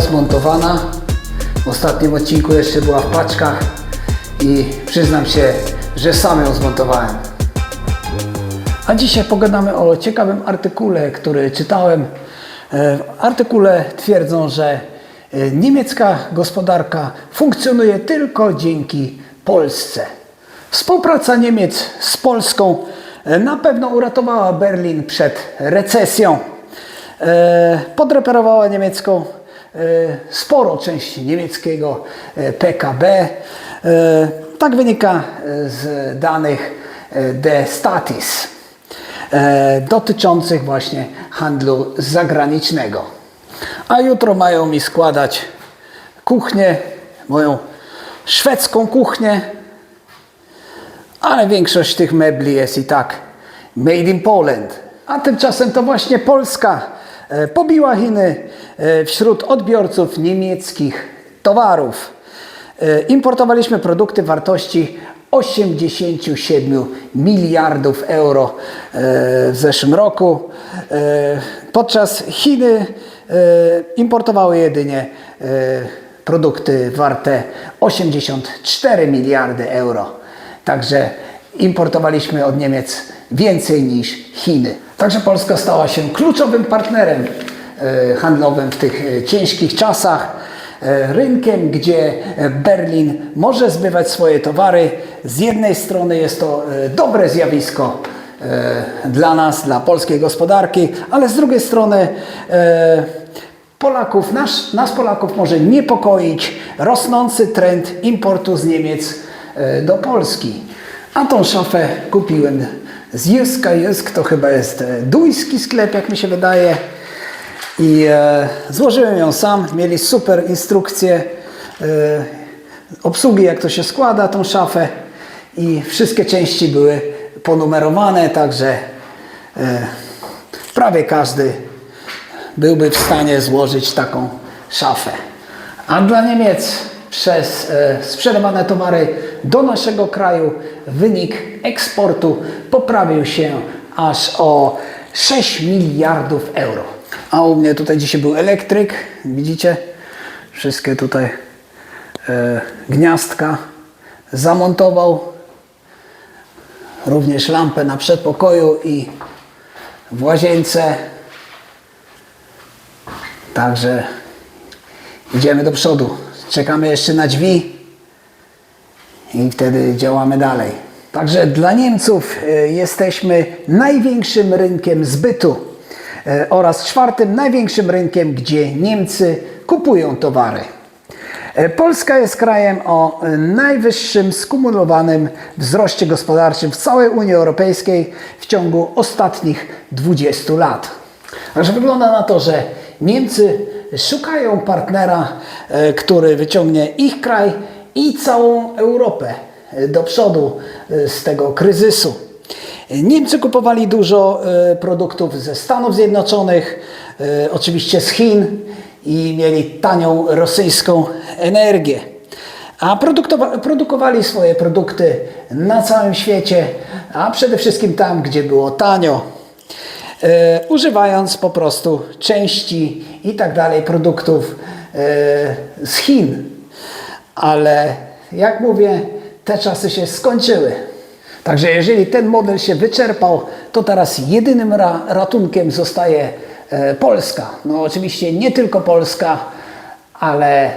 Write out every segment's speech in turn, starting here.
Zmontowana. W ostatnim odcinku jeszcze była w paczkach i przyznam się, że sam ją zmontowałem. A dzisiaj pogadamy o ciekawym artykule, który czytałem. E, W artykule twierdzą, że e, niemiecka gospodarka funkcjonuje tylko dzięki Polsce. Współpraca Niemiec z Polską e, na pewno uratowała Berlin przed recesją. Podreperowała niemiecką sporo część niemieckiego e, PKB. E, Tak wynika e, z danych e, The Statis e, dotyczących właśnie handlu zagranicznego. A jutro mają mi składać kuchnię, moją szwedzką kuchnię, ale większość tych mebli jest i tak made in Poland. A tymczasem to właśnie Polska e, pobiła Chiny e, wśród odbiorców niemieckich towarów. E, Importowaliśmy produkty wartości 87 miliardów euro e, w zeszłym roku, e, podczas Chiny e, importowały jedynie e, produkty warte 84 miliardy euro. Także importowaliśmy od Niemiec więcej niż Chiny. Także Polska stała się kluczowym partnerem e, handlowym w tych e, ciężkich czasach. e, Rynkiem, gdzie Berlin może zbywać swoje towary. Z jednej strony jest to dobre zjawisko dla nas, dla polskiej gospodarki, ale z drugiej strony Polaków, nas, nas Polaków może niepokoić rosnący trend importu z Niemiec do Polski. A tą szafę kupiłem z Jyska. Jysk to chyba jest e, duński sklep, jak mi się wydaje. I e, złożyłem ją sam. Mieli super instrukcje e, obsługi, jak to się składa, tą szafę. I wszystkie części były ponumerowane, także e, prawie każdy byłby w stanie złożyć taką szafę. A dla Niemiec przez e, sprzedawane towary do naszego kraju wynik eksportu poprawił się aż o 6 miliardów euro. A u mnie tutaj dzisiaj był elektryk, widzicie? Wszystkie tutaj e, gniazdka zamontował. Również lampę na przedpokoju i w łazience. Także idziemy do przodu. Czekamy jeszcze na drzwi i wtedy działamy dalej. Także dla Niemców e, jesteśmy największym rynkiem zbytu e, oraz czwartym największym rynkiem, gdzie Niemcy kupują towary. E, Polska jest krajem o najwyższym skumulowanym wzroście gospodarczym w całej Unii Europejskiej w ciągu ostatnich 20 lat. Także wygląda na to, że Niemcy szukają partnera, który wyciągnie ich kraj i całą Europę e, do przodu e, z tego kryzysu. Niemcy kupowali dużo e, produktów ze Stanów Zjednoczonych, oczywiście z Chin i mieli tanią rosyjską energię. A produkowali swoje produkty na całym świecie, a przede wszystkim tam, gdzie było tanio używając po prostu części i tak dalej produktów z Chin. Ale jak mówię, te czasy się skończyły. Także jeżeli ten model się wyczerpał, to teraz jedynym ra ratunkiem zostaje e, Polska. No oczywiście nie tylko Polska, ale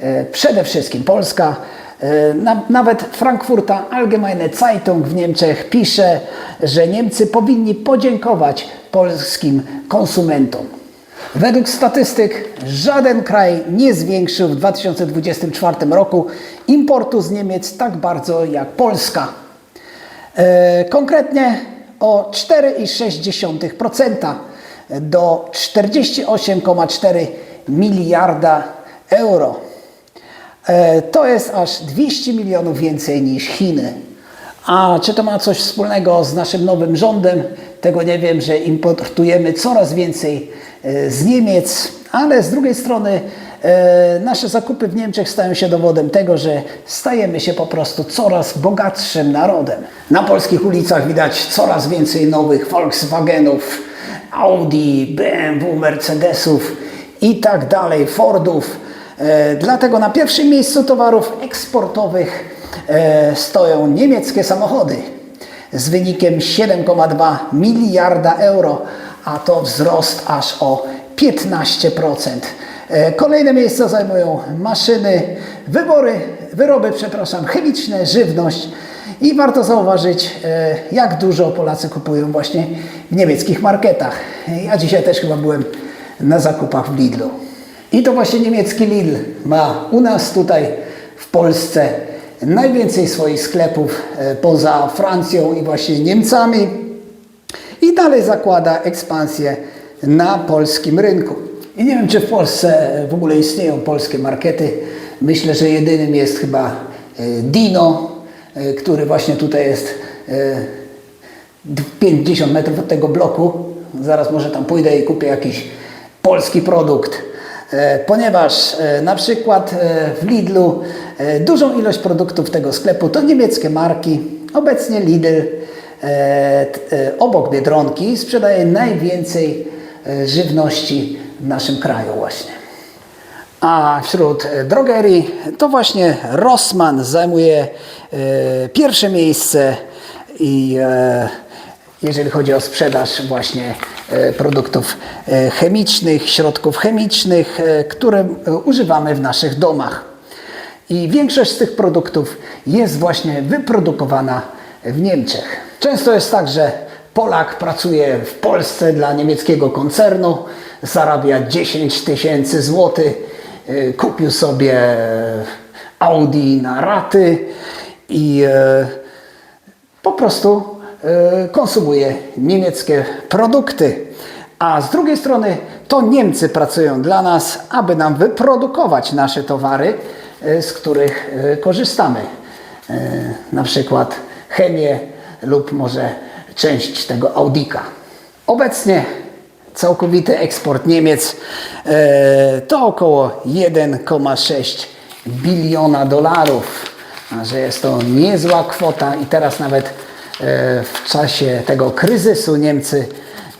e, przede wszystkim Polska. E, Na, nawet Frankfurter Allgemeine Zeitung w Niemczech pisze, że Niemcy powinni podziękować polskim konsumentom. Według statystyk żaden kraj nie zwiększył w 2024 roku importu z Niemiec tak bardzo jak Polska. E, Konkretnie o 4,6% do 48,4 miliarda euro. E, To jest aż 200 milionów więcej niż Chiny. A czy to ma coś wspólnego z naszym nowym rządem? Tego nie wiem, że importujemy coraz więcej z Niemiec, ale z drugiej strony e, nasze zakupy w Niemczech stają się dowodem tego, że stajemy się po prostu coraz bogatszym narodem. Na polskich ulicach widać coraz więcej nowych Volkswagenów, Audi, BMW, Mercedesów i tak dalej, Fordów. E, Dlatego na pierwszym miejscu towarów eksportowych e, stoją niemieckie samochody z wynikiem 7,2 miliarda euro, a to wzrost aż o 15%. E, Kolejne miejsca zajmują maszyny, wybory, wyroby, przepraszam, chemiczne, żywność i warto zauważyć, e, jak dużo Polacy kupują właśnie w niemieckich marketach. Ja dzisiaj też chyba byłem na zakupach w Lidlu. I to właśnie niemiecki Lidl ma u nas tutaj w Polsce najwięcej swoich sklepów e, poza Francją i właśnie Niemcami i dalej zakłada ekspansję na polskim rynku. I nie wiem, czy w Polsce w ogóle istnieją polskie markety. Myślę, że jedynym jest chyba e, Dino, e, który właśnie tutaj jest e, 50 metrów od tego bloku. Zaraz może tam pójdę i kupię jakiś polski produkt. E, Ponieważ e, na przykład e, w Lidlu e, dużą ilość produktów tego sklepu to niemieckie marki. Obecnie Lidl e, e, obok Biedronki sprzedaje najwięcej e, żywności w naszym kraju właśnie. A wśród e, drogerii to właśnie Rossmann zajmuje e, pierwsze miejsce i e, jeżeli chodzi o sprzedaż właśnie e, produktów e, chemicznych, środków chemicznych, e, które e, używamy w naszych domach. I większość z tych produktów jest właśnie wyprodukowana w Niemczech. Często jest tak, że Polak pracuje w Polsce dla niemieckiego koncernu, zarabia 10 tysięcy złotych, y, kupił sobie Audi na raty i e, po prostu e, konsumuje niemieckie produkty. A z drugiej strony to Niemcy pracują dla nas, aby nam wyprodukować nasze towary, e, z których e, korzystamy. E, Na przykład chemię lub może część tego Audika. Obecnie całkowity eksport Niemiec e, to około 1,6 biliona dolarów. Że jest to niezła kwota i teraz nawet e, w czasie tego kryzysu Niemcy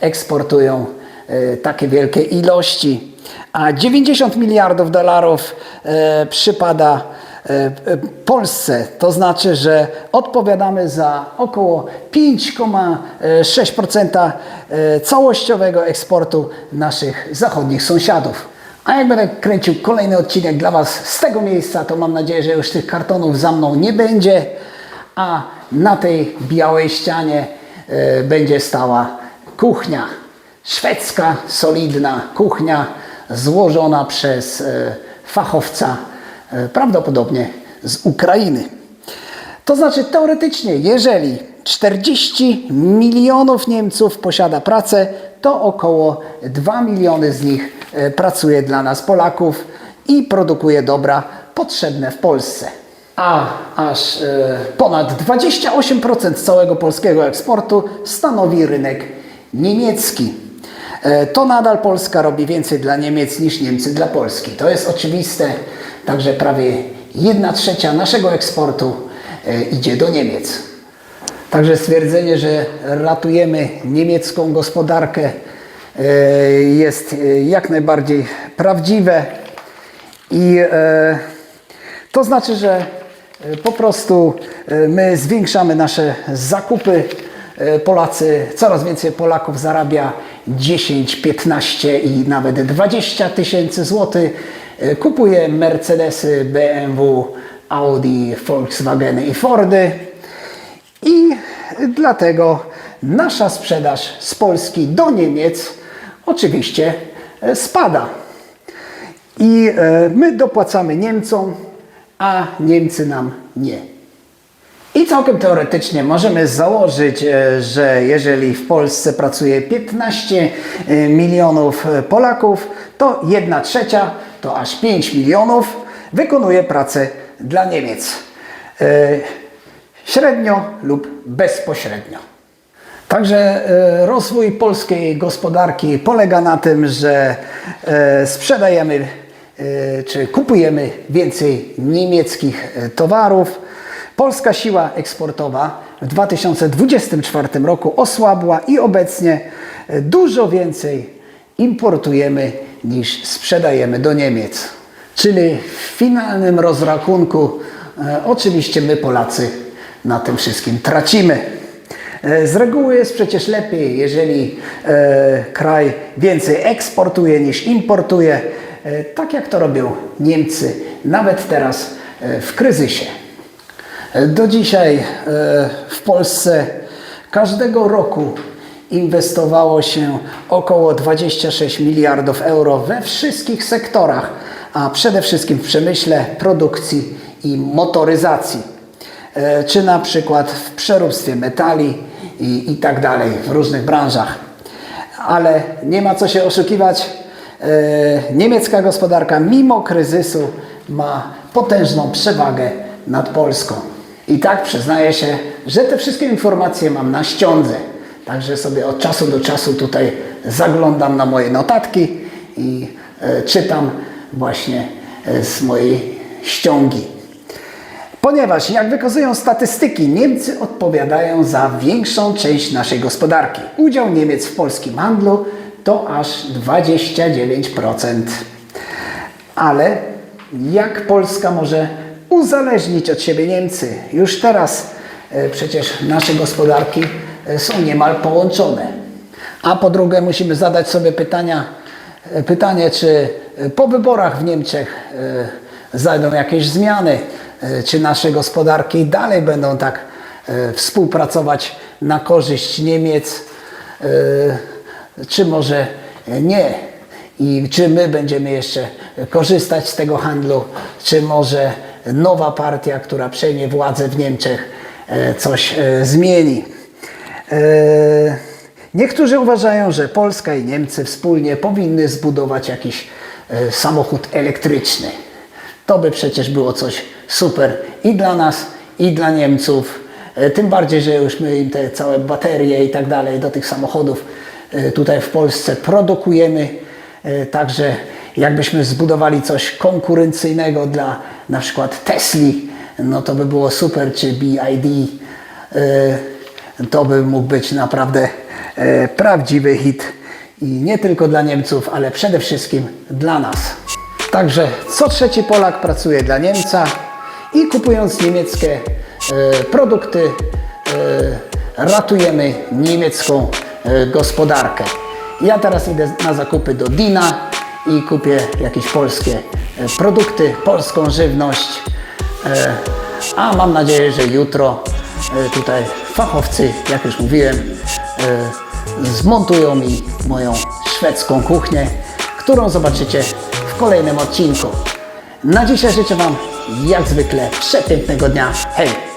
eksportują e, takie wielkie ilości. A 90 miliardów dolarów przypada Polsce. To znaczy, że odpowiadamy za około 5,6% e, całościowego eksportu naszych zachodnich sąsiadów. A jak będę kręcił kolejny odcinek dla Was z tego miejsca, to mam nadzieję, że już tych kartonów za mną nie będzie, a na tej białej ścianie e, będzie stała kuchnia. Szwedzka, solidna kuchnia złożona przez e, fachowca, e, prawdopodobnie z Ukrainy. To znaczy teoretycznie, jeżeli 40 milionów Niemców posiada pracę, to około 2 miliony z nich e, pracuje dla nas Polaków i produkuje dobra potrzebne w Polsce. A aż e, ponad 28% całego polskiego eksportu stanowi rynek niemiecki. E, To nadal Polska robi więcej dla Niemiec niż Niemcy dla Polski. To jest oczywiste, także prawie 1 trzecia naszego eksportu e, idzie do Niemiec. Także stwierdzenie, że ratujemy niemiecką gospodarkę e, jest jak najbardziej prawdziwe i to znaczy, że po prostu my zwiększamy nasze zakupy. E, Polacy, coraz więcej Polaków zarabia 10, 15 i nawet 20 tysięcy złotych. E, Kupuje Mercedesy, BMW, Audi, Volkswageny i Fordy. I dlatego nasza sprzedaż z Polski do Niemiec oczywiście e, spada. I my dopłacamy Niemcom, a Niemcy nam nie. I całkiem teoretycznie możemy założyć, e, że jeżeli w Polsce pracuje 15 e, milionów e, Polaków, to 1 trzecia, to aż 5 milionów wykonuje pracę dla Niemiec. Średnio lub bezpośrednio. Także rozwój polskiej gospodarki polega na tym, że sprzedajemy czy kupujemy więcej niemieckich towarów. Polska siła eksportowa w 2024 roku osłabła i obecnie e, dużo więcej importujemy niż sprzedajemy do Niemiec. Czyli w finalnym rozrachunku e, oczywiście my Polacy na tym wszystkim tracimy. E, Z reguły jest przecież lepiej, jeżeli e, kraj więcej eksportuje niż importuje, e, tak jak to robią Niemcy, nawet teraz e, w kryzysie. Do dzisiaj e, w Polsce każdego roku inwestowało się około 26 miliardów euro we wszystkich sektorach, a przede wszystkim w przemyśle, produkcji i motoryzacji e, czy na przykład w przeróbstwie metali i, i tak dalej, w różnych branżach. Ale nie ma co się oszukiwać, e, niemiecka gospodarka mimo kryzysu ma potężną przewagę nad Polską. I tak przyznaję się, że te wszystkie informacje mam na ściądze. Także sobie od czasu do czasu tutaj zaglądam na moje notatki i e, czytam właśnie e, z mojej ściągi. Ponieważ, jak wykazują statystyki, Niemcy odpowiadają za większą część naszej gospodarki. Udział Niemiec w polskim handlu to aż 29%. Ale jak Polska może uzależnić od siebie Niemcy? Już teraz e, przecież nasze gospodarki e, są niemal połączone. A po drugie musimy zadać sobie pytania, e, pytanie, czy po wyborach w Niemczech zajdą jakieś zmiany, czy nasze gospodarki dalej będą tak współpracować na korzyść Niemiec, czy może nie. I czy my będziemy jeszcze korzystać z tego handlu, czy może nowa partia, która przejmie władzę w Niemczech, e, coś e, zmieni. E, Niektórzy uważają, że Polska i Niemcy wspólnie powinny zbudować jakiś samochód elektryczny. To by przecież było coś super i dla nas, i dla Niemców. Tym bardziej, że już my im te całe baterie i tak dalej do tych samochodów tutaj w Polsce produkujemy. Także jakbyśmy zbudowali coś konkurencyjnego dla na przykład Tesli, no to by było super, czy BID. E, To by mógł być naprawdę e, prawdziwy hit. I nie tylko dla Niemców, ale przede wszystkim dla nas. Także co trzeci Polak pracuje dla Niemca i kupując niemieckie e, produkty ratujemy niemiecką gospodarkę. Ja teraz idę na zakupy do Dina i kupię jakieś polskie e, produkty, polską żywność. E, A mam nadzieję, że jutro e, tutaj fachowcy, jak już mówiłem, zmontują mi moją szwedzką kuchnię, którą zobaczycie w kolejnym odcinku. Na dzisiaj życzę Wam jak zwykle przepięknego dnia. Hej!